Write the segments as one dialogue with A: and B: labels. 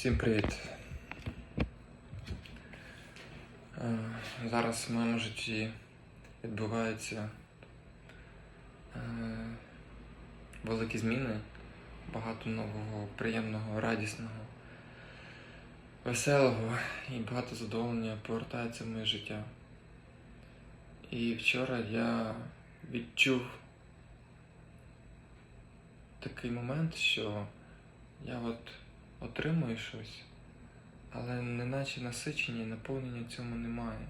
A: Всім привіт. Е, Зараз в моєму житті відбуваються е, великі зміни, багато нового, приємного, радісного, веселого і багато задоволення повертається в моє життя. І вчора я відчув такий момент, що я от отримую щось, але неначе насичення, і наповнення цьому немає.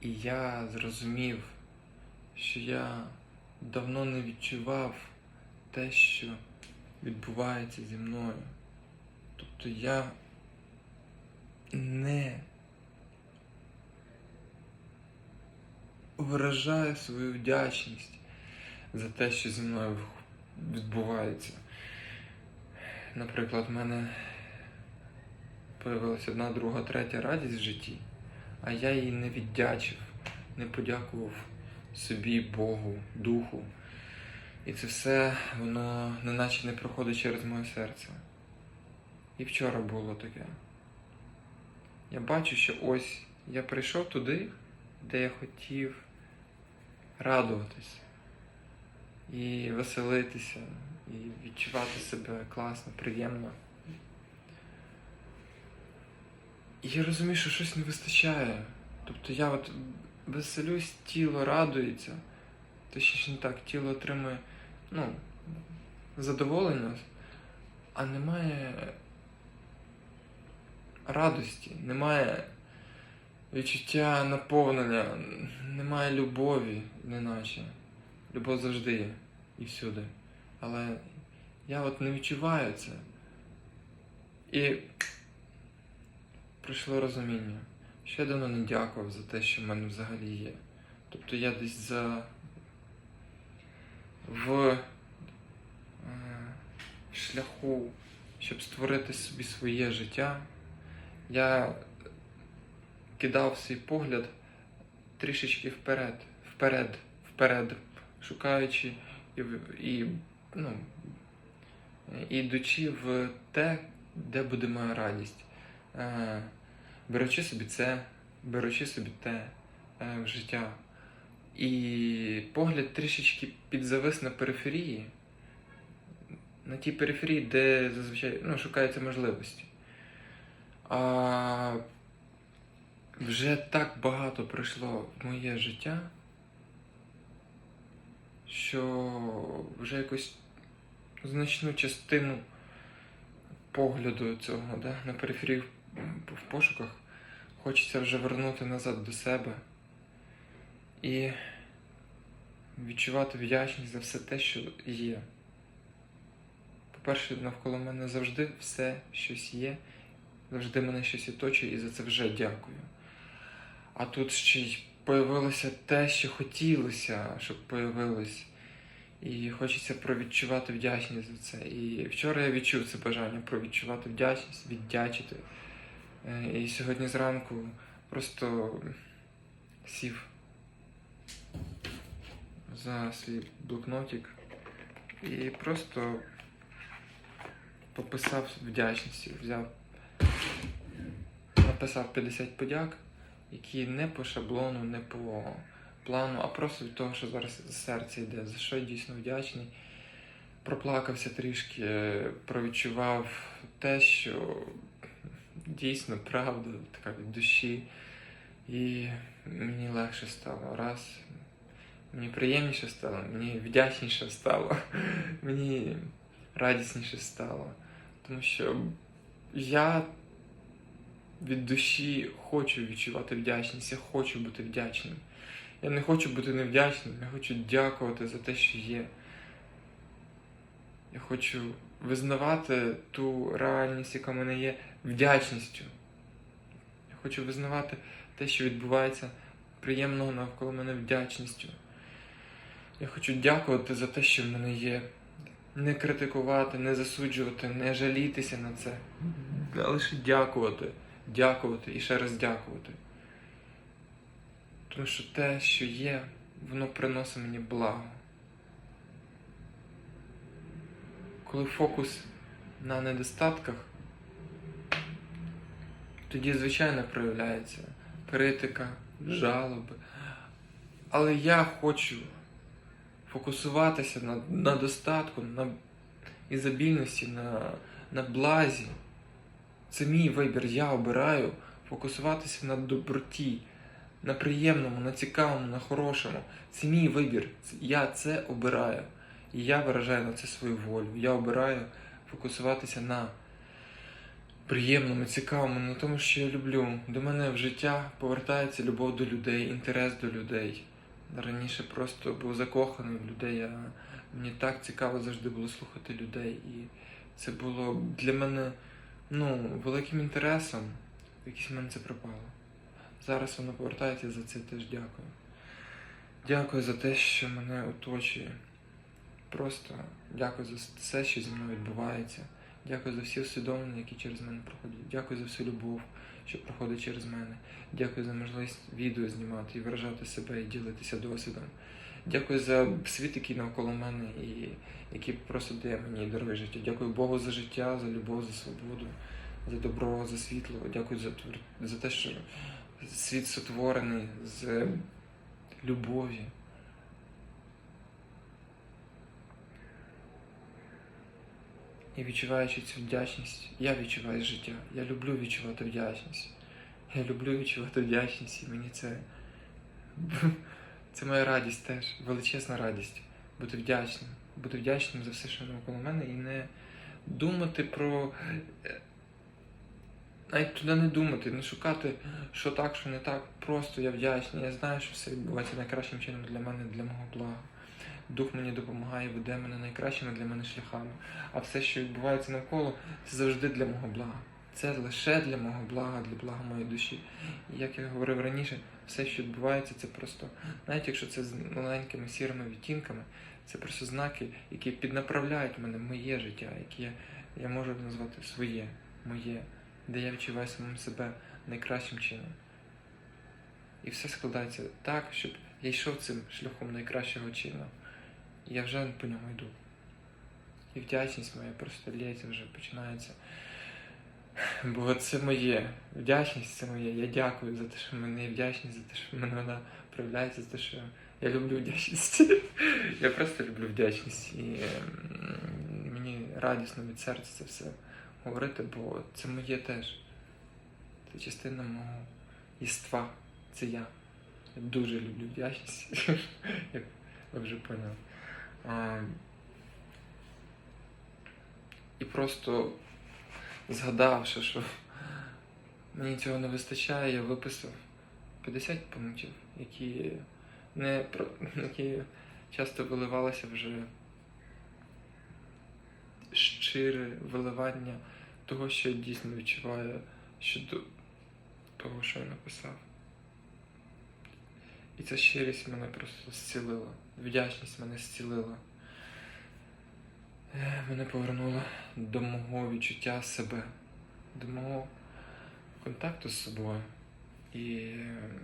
A: І я зрозумів, що я давно не відчував те, що відбувається зі мною. Тобто я не виражаю свою вдячність за те, що зі мною відбувається. Наприклад, в мене появилася одна, друга, третя радість в житті, а я їй не віддячив, не подякував собі, Богу, Духу. І це все, воно неначе не проходить через моє серце. І вчора було таке. Я бачу, що ось я прийшов туди, де я хотів радуватись і веселитися, і відчувати себе класно, приємно. І я розумію, що щось не вистачає. Тобто я от веселюсь, тіло радується, точніше не так, тіло отримує ну, задоволення, а немає радості, немає відчуття наповнення, немає любові, неначе. Любов завжди є і всюди. Але я от не відчуваю це. І прийшло розуміння, я давно не дякував за те, що в мене взагалі є. Тобто я десь за в е, шляху, щоб створити собі своє життя, я кидав свій погляд трішечки вперед, вперед, вперед, шукаючи і, і ну, ідучи в те, де буде моя радість. Е, беручи собі це, беручи собі те е, в життя. І погляд трішечки підзавис на периферії, на тій периферії, де зазвичай ну, шукаються можливості. А вже так багато прийшло в моє життя, що вже якусь значну частину погляду цього да, на периферії в, пошуках хочеться вже вернути назад до себе і відчувати вдячність за все те, що є. По-перше, навколо мене завжди все щось є, завжди мене щось оточує, і за це вже дякую. А тут ще й появилося те, що хотілося, щоб появилось. І хочеться провідчувати вдячність за це. І вчора я відчув це бажання провідчувати вдячність, віддячити. Е, І сьогодні зранку просто сів за свій блокнотик і просто пописав вдячності, взяв, написав 50 подяк, які не по шаблону, не по плану, а просто від того, що зараз з серця йде, за що я дійсно вдячний. Проплакався трішки, е, провідчував те, що дійсно правда, така від душі. І мені легше стало. Раз. Мені приємніше стало, мені вдячніше стало, мені радісніше стало. Тому що я від душі хочу відчувати вдячність, я хочу бути вдячним. Я не хочу бути невдячним, я хочу дякувати за те, що є. Я хочу визнавати ту реальність, яка в мене є, вдячністю. Я хочу визнавати те, що відбувається приємного навколо мене вдячністю. Я хочу дякувати за те, що в мене є. Не критикувати, не засуджувати, не жалітися на це. А лише дякувати, дякувати і ще раз дякувати. Тому що те, що є, воно приносить мені благо. Коли фокус на недостатках, тоді, звичайно, проявляється критика, жалоби. Але я хочу фокусуватися на, на достатку, на ізобільності, на, на блазі. Це мій вибір. Я обираю фокусуватися на доброті, на приємному, на цікавому, на хорошому. Це мій вибір. Я це обираю. І я виражаю на це свою волю. Я обираю фокусуватися на приємному, цікавому, на тому, що я люблю. До мене в життя повертається любов до людей, інтерес до людей. Раніше просто був закоханий в людей. Я... Мені так цікаво завжди було слухати людей. І це було для мене ну, великим інтересом. В якийсь момент це пропало. Зараз воно повертається, за це теж дякую. Дякую за те, що мене оточує. Просто дякую за все, що зі мною відбувається. Дякую за всі усвідомлення, які через мене проходять. Дякую за всю любов, що проходить через мене. Дякую за можливість відео знімати і виражати себе і ділитися досвідом. Дякую за світ, який навколо мене і який просто дає мені дарує життя. Дякую Богу за життя, за любов, за свободу, за добро, за світло. Дякую за, за те, що світ сотворений з любові. І відчуваючи цю вдячність, я відчуваю життя. Я люблю відчувати вдячність. Я люблю відчувати вдячність, і мені це. Це моя радість теж, величезна радість. Бути вдячним. Бути вдячним за все, що навколо мене, і не думати про. Навіть туди не думати, не шукати, що так, що не так. Просто я вдячний. Я знаю, що все відбувається найкращим чином для мене, для мого блага. Дух мені допомагає, веде мене найкращими для мене шляхами. А все, що відбувається навколо, це завжди для мого блага. Це лише для мого блага, для блага моєї душі. І як я говорив раніше, все, що відбувається, це просто, навіть якщо це з маленькими сірими відтінками, це просто знаки, які піднаправляють мене в моє життя, які я, я можу назвати своє, моє, де я відчуваю самим себе найкращим чином. І все складається так, щоб я йшов цим шляхом найкращого чину. І я вже по ньому йду. І вдячність моя просто лється вже починається. Бо це моє. Вдячність це моє. Я дякую за те, що в мене є вдячність, за те, що в мене вона проявляється, за те, що я люблю вдячність. Я просто люблю вдячність. І ем, мені радісно від серця це все говорити, бо це моє теж. Це частина мого єства. Це я. Я дуже люблю вдячність. Як ви вже поняли. А, і просто згадавши, що мені цього не вистачає, я виписав 50 пунктів, які не які часто виливалися вже щире виливання того, що я дійсно відчуваю щодо того, що я написав. І ця щирість мене просто зцілила. Вдячність мене зцілила. Е, Мене повернула до мого відчуття себе, до мого контакту з собою. І ем,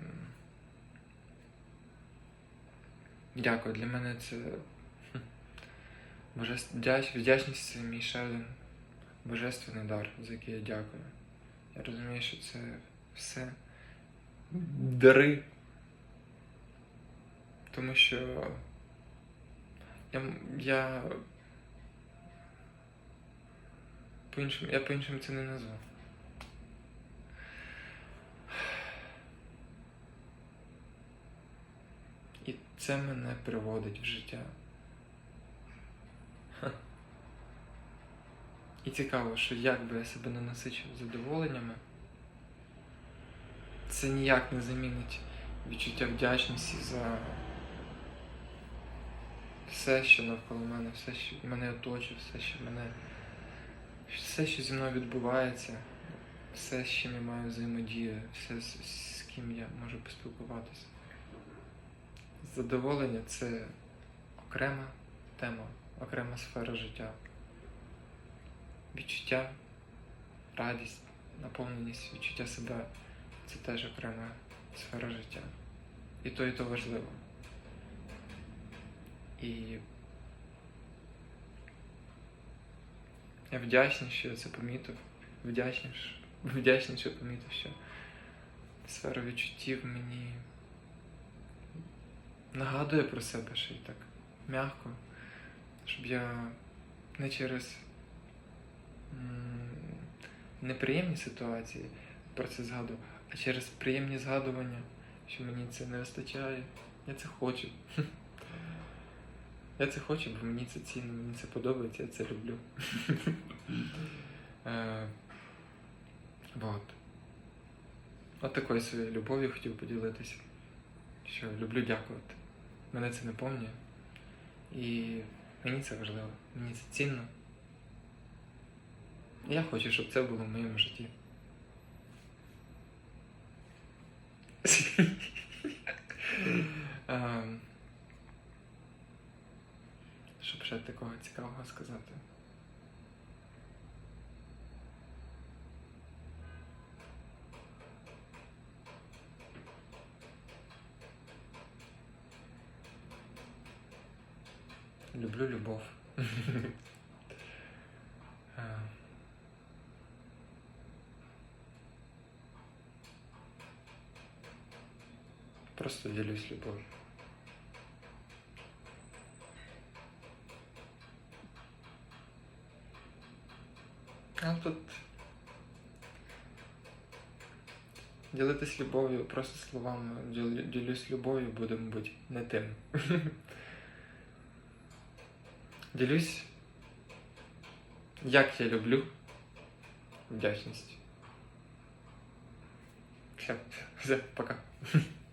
A: дякую, для мене це хм, вдячність це мій ще один божественний дар, за який я дякую. Я розумію, що це все дари. Тому що я, я по-іншому, я по-іншому це не назву. І це мене приводить в життя. І цікаво, що як би я себе не насичив задоволеннями, це ніяк не замінить відчуття вдячності за все, що навколо мене, все, що мене оточує, все, що мене. Все, що зі мною відбувається, все, з чим я маю взаємодію, все, з, ким я можу поспілкуватися. Задоволення це окрема тема, окрема сфера життя. Відчуття, радість, наповненість, відчуття себе це теж окрема сфера життя. І то, і то важливо. І я вдячний, що я це помітив. Вдячний, вдячний, що помітив, що сфера відчуттів мені нагадує про себе ще й так м'яко, щоб я не через неприємні ситуації про це згадував, а через приємні згадування, що мені це не вистачає. Я це хочу. Я це хочу, бо мені це цінно, мені це подобається, я це люблю. Е, Вот. От такою своєю любов'ю хотів поділитися. Що люблю дякувати. Мене це наповнює. І мені це важливо, мені це цінно. Я хочу, щоб це було в моєму житті. Ем, Щоб ще такого цікавого сказати. Люблю любов. Е, Просто ділюсь любов'ю. А тут ділитись любов'ю просто словами ділюсь любов'ю буде, мабуть, не тим. Ділюсь, як я люблю вдячність. Все, все, пока.